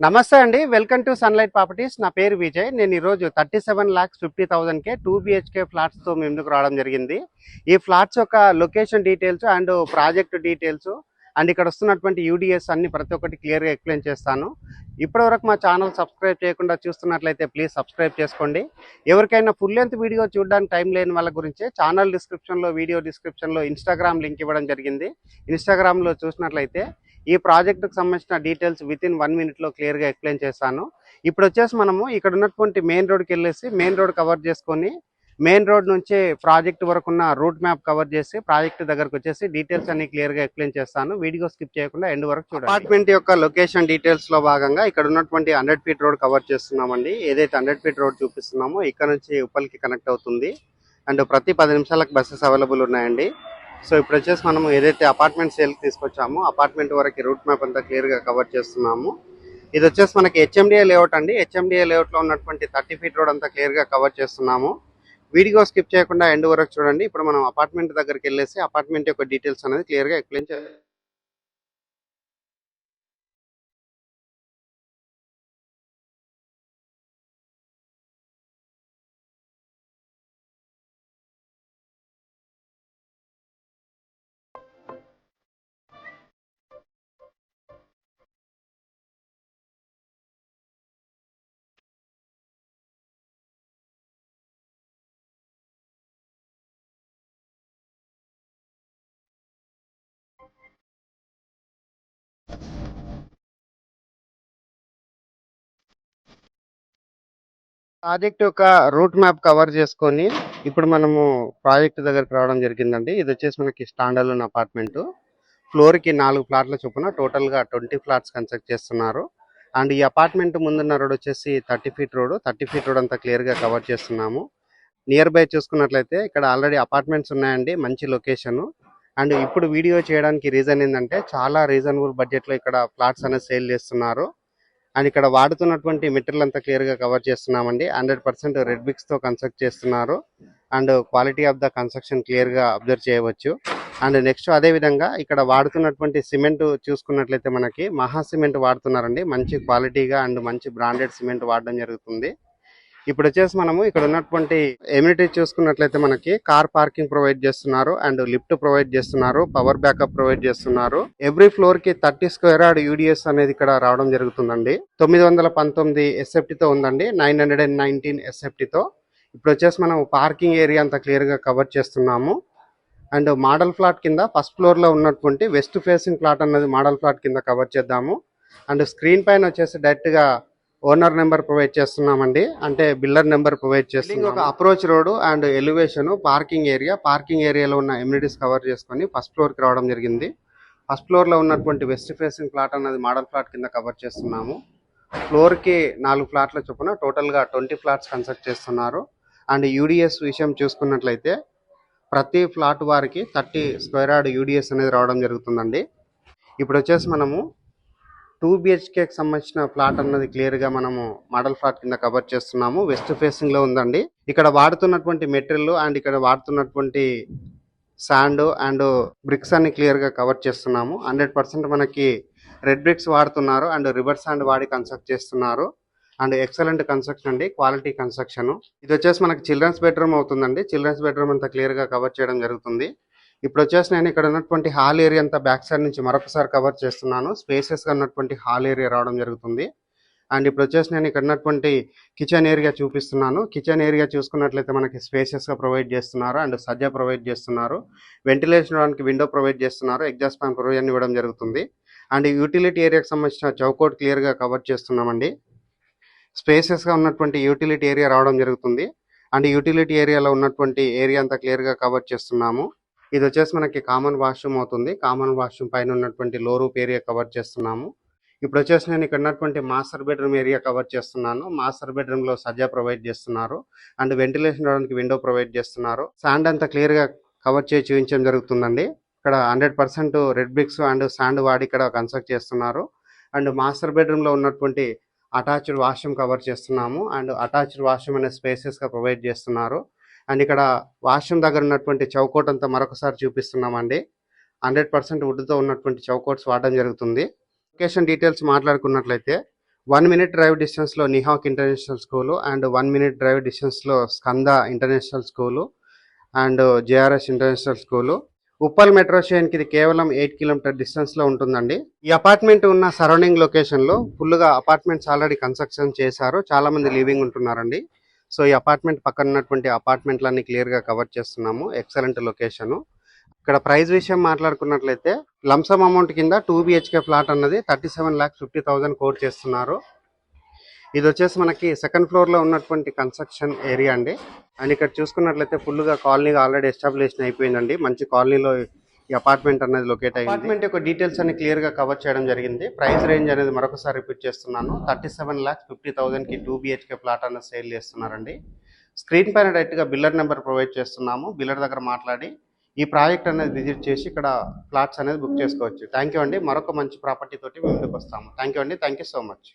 నమస్తే అండి welcome to sunlight properties. నా పేరు విజయ్. నేను ఈరోజు థర్టీ సెవెన్ ల్యాక్స్ ఫిఫ్టీ థౌసండ్కే టూ బిహెచ్కే ఫ్లాట్స్తో ముందుకు రావడం జరిగింది. ఈ ఫ్లాట్స్ యొక్క location details and project details and ఇక్కడ వస్తున్నటువంటి యూడిఎస్ అన్ని ప్రతి ఒక్కటి క్లియర్గా ఎక్స్ప్లెయిన్ చేస్తాను. ఇప్పటివరకు మా ఛానల్ సబ్స్క్రైబ్ చేయకుండా చూస్తున్నట్లయితే ప్లీజ్ సబ్స్క్రైబ్ చేసుకోండి. ఎవరికైనా ఫుల్ లెంత్ వీడియో చూడడానికి టైం లేని వాళ్ళ గురించి ఛానల్ డిస్క్రిప్షన్లో వీడియో డిస్క్రిప్షన్లో ఇన్స్టాగ్రామ్ లింక్ ఇవ్వడం జరిగింది. ఇన్స్టాగ్రామ్లో చూసినట్లయితే ఈ ప్రాజెక్టుకు సంబంధించిన డీటెయిల్స్ విత్ ఇన్ వన్ మినిట్లో క్లియర్గా ఎక్స్ప్లెయిన్ చేస్తాను. ఇప్పుడు వచ్చేసి మనము ఇక్కడ ఉన్నటువంటి మెయిన్ రోడ్కి వెళ్ళేసి మెయిన్ రోడ్ కవర్ చేసుకొని మెయిన్ రోడ్ నుంచి ప్రాజెక్ట్ వరకు ఉన్న రూట్ మ్యాప్ కవర్ చేసి ప్రాజెక్ట్ దగ్గరకు వచ్చేసి డీటెయిల్స్ అన్ని క్లియర్గా ఎక్స్ప్లెయిన్ చేస్తాను. వీడియో స్కిప్ చేయకుండా ఎండ్ వరకు చూడండి. అపార్ట్మెంట్ యొక్క లొకేషన్ డీటెయిల్స్లో భాగంగా ఇక్కడ ఉన్నటువంటి హండ్రెడ్ ఫీట్ రోడ్ కవర్ చేస్తున్నామండి. ఏదైతే హండ్రెడ్ ఫీట్ రోడ్ చూపిస్తున్నామో ఇక్కడ నుంచి ఉప్పల్కి కనెక్ట్ అవుతుంది. అండ్ ప్రతి పది నిమిషాలకు బస్సెస్ అవైలబుల్ ఉన్నాయండి. సో ఇప్పుడు వచ్చేసి మనం ఏదైతే అపార్ట్మెంట్ సేల్ తీసుకొచ్చామో అపార్ట్మెంట్ వరకు రూట్ మ్యాప్ అంతా క్లియర్గా కవర్ చేస్తున్నాము. ఇది వచ్చేసి మనకి హెచ్ఎండిఏ లేఅవుట్ అండి. హెచ్ఎండిఏ లేఅవుట్లో ఉన్నటువంటి థర్టీ ఫీట్ రోడ్ అంతా క్లియర్గా కవర్ చేస్తున్నాము. వీడియో స్కిప్ చేయకుండా ఎండ్ వరకు చూడండి. ఇప్పుడు మనం అపార్ట్మెంట్ దగ్గరికి వెళ్ళేసి అపార్ట్మెంట్ యొక్క డీటెయిల్స్ అనేది క్లియర్గా ఎక్స్ప్లెయిన్ చేయాలి ప్రాజెక్ట్ యొక్క రూట్ మ్యాప్ కవర్ చేసుకొని ఇప్పుడు మనము ప్రాజెక్ట్ దగ్గరికి రావడం జరిగిందండి. ఇది వచ్చేసి మనకి స్టాండర్డ్ అపార్ట్మెంట్. ఫ్లోర్కి నాలుగు ఫ్లాట్ల చొప్పున టోటల్గా ట్వంటీ ఫ్లాట్స్ కన్స్ట్రక్ట్ చేస్తున్నారు. అండ్ ఈ అపార్ట్మెంట్ ముందున్న రోడ్ వచ్చేసి thirty feet road. Thirty feet road అంతా క్లియర్గా కవర్ చేస్తున్నాము. నియర్ బై చూసుకున్నట్లయితే ఇక్కడ ఆల్రెడీ అపార్ట్మెంట్స్ ఉన్నాయండి. మంచి లొకేషన్. అండ్ ఇప్పుడు వీడియో చేయడానికి రీజన్ ఏంటంటే చాలా రీజనబుల్ బడ్జెట్లో ఇక్కడ ఫ్లాట్స్ అనేది సేల్ చేస్తున్నారు. అండ్ ఇక్కడ వాడుతున్నటువంటి మెటీరియల్ అంతా క్లియర్గా కవర్ చేస్తున్నామండి. హండ్రెడ్ పర్సెంట్ రెడ్ బిక్స్తో కన్స్ట్రక్ట్ చేస్తున్నారు. And quality of the construction క్లియర్గా అబ్జర్వ్ చేయవచ్చు. అండ్ నెక్స్ట్ అదే విధంగా ఇక్కడ వాడుతున్నటువంటి సిమెంట్ చూసుకున్నట్లయితే మనకి మహా సిమెంట్ వాడుతున్నారండి. మంచి క్వాలిటీగా అండ్ మంచి బ్రాండెడ్ సిమెంట్ వాడడం జరుగుతుంది. ఇప్పుడు వచ్చేసి మనము ఇక్కడ ఉన్నటువంటి ఎమ్యూనిటీ చూసుకున్నట్లయితే మనకి కార్ పార్కింగ్ ప్రొవైడ్ చేస్తున్నారు అండ్ లిఫ్ట్ ప్రొవైడ్ చేస్తున్నారు పవర్ బ్యాకప్ ప్రొవైడ్ చేస్తున్నారు. ఎవ్రీ ఫ్లోర్కి థర్టీ స్క్వేర్ యార్డ్ యూడిఎస్ అనేది ఇక్కడ రావడం జరుగుతుందండి. తొమ్మిది వందల పంతొమ్మిది SFT తో ఉందండి నైన్ హండ్రెడ్ అండ్ నైన్టీన్తో. ఇప్పుడు వచ్చేసి మనం పార్కింగ్ ఏరియా అంతా క్లియర్గా కవర్ చేస్తున్నాము. అండ్ మోడల్ ఫ్లాట్ కింద ఫస్ట్ ఫ్లోర్లో ఉన్నటువంటి వెస్ట్ ఫేసింగ్ ఫ్లాట్ అన్నది మోడల్ ఫ్లాట్ కింద కవర్ చేద్దాము. అండ్ స్క్రీన్ పైన వచ్చేసి డైరెక్ట్గా ఓనర్ నెంబర్ ప్రొవైడ్ చేస్తున్నామండి. అంటే బిల్డర్ నెంబర్ ప్రొవైడ్ చేస్తున్నాం ఒక approach road and elevation parking area parking ఏరియాలో ఉన్న ఎమ్యూనిటీస్ కవర్ చేసుకొని ఫస్ట్ ఫ్లోర్కి రావడం జరిగింది. ఫస్ట్ ఫ్లోర్లో ఉన్నటువంటి వెస్ట్ ఫేసింగ్ ఫ్లాట్ అన్నది మోడల్ ఫ్లాట్ కింద కవర్ చేస్తున్నాము. ఫ్లోర్కి నాలుగు ఫ్లాట్ల చొప్పున టోటల్గా ట్వంటీ ఫ్లాట్స్ కన్స్ట్రక్ట్ చేస్తున్నారు. అండ్ యూడిఎస్ విషయం చూసుకున్నట్లయితే ప్రతి ఫ్లాట్ వారికి థర్టీ స్క్వేర్ యార్డ్ యూడిఎస్ అనేది రావడం జరుగుతుందండి. ఇప్పుడు వచ్చేసి మనము టూ బిహెచ్కేకి సంబంధించిన ఫ్లాట్ అన్నది క్లియర్గా మనము మోడల్ ఫ్లాట్ కింద కవర్ చేస్తున్నాము. వెస్ట్ ఫేసింగ్లో ఉందండి. ఇక్కడ వాడుతున్నటువంటి మెటీరియల్ అండ్ ఇక్కడ వాడుతున్నటువంటి శాండ్ అండ్ బ్రిక్స్ అన్ని క్లియర్గా కవర్ చేస్తున్నాము. హండ్రెడ్ పర్సెంట్ మనకి రెడ్ బ్రిక్స్ వాడుతున్నారు అండ్ రివర్స్ శాండ్ వాడి కన్స్ట్రక్ట్ చేస్తున్నారు. అండ్ ఎక్సలెంట్ కన్స్ట్రక్షన్ అండి క్వాలిటీ కన్స్ట్రక్షన్ ఇది వచ్చేసి మనకి చిల్డ్రన్స్ బెడ్రూమ్ అవుతుందండి. చిల్డ్రన్స్ బెడ్రూమ్ అంతా క్లియర్గా కవర్ చేయడం జరుగుతుంది. ఇప్పుడు వచ్చేసి నేను ఇక్కడ ఉన్నటువంటి హాల్ ఏరియా అంతా బ్యాక్ సైడ్ నుంచి మరొకసారి కవర్ చేస్తున్నాను. స్పేసెస్గా ఉన్నటువంటి హాల్ ఏరియా రావడం జరుగుతుంది. అండ్ ఇప్పుడు వచ్చేసి నేను ఇక్కడ ఉన్నటువంటి కిచెన్ ఏరియా చూపిస్తున్నాను. కిచెన్ ఏరియా చూసుకున్నట్లయితే మనకి స్పేసెస్గా ప్రొవైడ్ చేస్తున్నారు అండ్ సజ్జా ప్రొవైడ్ చేస్తున్నారు. వెంటిలేషన్ ఇవ్వడానికి విండో ప్రొవైడ్ చేస్తున్నారు. ఎగ్జాస్ట్ ఫ్యాన్ ప్రొవిజన్ ఇవ్వడం జరుగుతుంది. అండ్ యూటిలిటీ ఏరియాకి సంబంధించిన చౌకోట్ క్లియర్గా కవర్ చేస్తున్నామండి. స్పేసెస్గా ఉన్నటువంటి యూటిలిటీ ఏరియా రావడం జరుగుతుంది. అండ్ యూటిలిటీ ఏరియాలో ఉన్నటువంటి ఏరియా అంతా క్లియర్గా కవర్ చేస్తున్నాము. ఇది వచ్చేసి మనకి కామన్ వాష్రూమ్ అవుతుంది. కామన్ వాష్రూమ్ పైన ఉన్నటువంటి లో రూప్ ఏరియా కవర్ చేస్తున్నాము. ఇప్పుడు వచ్చేసి నేను ఇక్కడ ఉన్నటువంటి మాస్టర్ బెడ్రూమ్ ఏరియా కవర్ చేస్తున్నాను. మాస్టర్ బెడ్రూమ్లో సజ్జా ప్రొవైడ్ చేస్తున్నారు. అండ్ వెంటిలేషన్ రావడానికి విండో ప్రొవైడ్ చేస్తున్నారు. శాండ్ అంతా క్లియర్గా కవర్ చేసి చూపించడం జరుగుతుందండి. ఇక్కడ hundred percent red bricks and sand వాడి ఇక్కడ కన్స్ట్రక్ట్ చేస్తున్నారు. అండ్ మాస్టర్ బెడ్రూమ్లో ఉన్నటువంటి అటాచ్డ్ వాష్రూమ్ కవర్ చేస్తున్నాము. అండ్ అటాచ్డ్ వాష్రూమ్ అనే స్పేసెస్గా ప్రొవైడ్ చేస్తున్నారు. అండ్ ఇక్కడ వాష్రూమ్ దగ్గర ఉన్నటువంటి చౌకోట్ అంతా మరొకసారి చూపిస్తున్నామండి. హండ్రెడ్ పర్సెంట్ వుడ్తో ఉన్నటువంటి చౌకోట్స్ వాడడం జరుగుతుంది. లొకేషన్ డీటెయిల్స్ మాట్లాడుకున్నట్లయితే వన్ మినిట్ డ్రైవ్ డిస్టెన్స్లో Nihak international school and one minute drive డిస్టెన్స్లో Skanda international school and JRS international school. Uppal metro స్టేషన్కి ఇది కేవలం ఎయిట్ కిలోమీటర్ డిస్టెన్స్లో ఉంటుందండి. ఈ అపార్ట్మెంట్ ఉన్న సరౌండింగ్ లొకేషన్లో ఫుల్గా అపార్ట్మెంట్స్ ఆల్రెడీ కన్స్ట్రక్షన్ చేశారు. చాలా మంది లివింగ్ ఉంటున్నారండి. సో ఈ అపార్ట్మెంట్ పక్కన ఉన్నటువంటి అపార్ట్మెంట్లన్నీ క్లియర్గా కవర్ చేస్తున్నాము. Excellent location. ఇక్కడ ప్రైస్ విషయం మాట్లాడుకున్నట్లయితే లంసమ్ అమౌంట్ కింద టూ బిహెచ్కే ఫ్లాట్ అన్నది thirty seven lakhs fifty thousand quote చేస్తున్నారు. ఇది వచ్చేసి మనకి సెకండ్ ఫ్లోర్లో ఉన్నటువంటి కన్స్ట్రక్షన్ ఏరియా అండి. అండ్ ఇక్కడ చూసుకున్నట్లయితే ఫుల్గా కాలనీ ఆల్రెడీ ఎస్టాబ్లిష్ అయిపోయిందండి. మంచి కాలనీలో ఈ అపార్ట్మెంట్ అనేది లొకేట్ అయ్యింది అపార్ట్మెంట్ యొక్క డీటెయిల్స్ అన్ని క్లియర్గా కవర్ చేయడం జరిగింది. ప్రైస్ రేంజ్ అనేది మరొకసారి రిపీట్ చేస్తున్నాను. థర్టీ సెవెన్ ల్యాక్స్ ఫిఫ్టీ థౌసండ్కి టూ బిహెచ్కే ప్లాట్ అనేది సేల్ చేస్తున్నారండి. స్క్రీన్ పైన డైరెక్ట్గా బిల్లర్ నెంబర్ ప్రొవైడ్ చేస్తున్నాము. బిల్లర్ దగ్గర మాట్లాడి ఈ ప్రాజెక్ట్ అనేది విజిట్ చేసి ఇక్కడ ప్లాట్స్ అనేది బుక్ చేసుకోవచ్చు. థ్యాంక్ యూ అండి. మరొక మంచి ప్రాపర్టీ తోటి ముందుకు వస్తాము. థ్యాంక్ యూ అండి. Thank you so much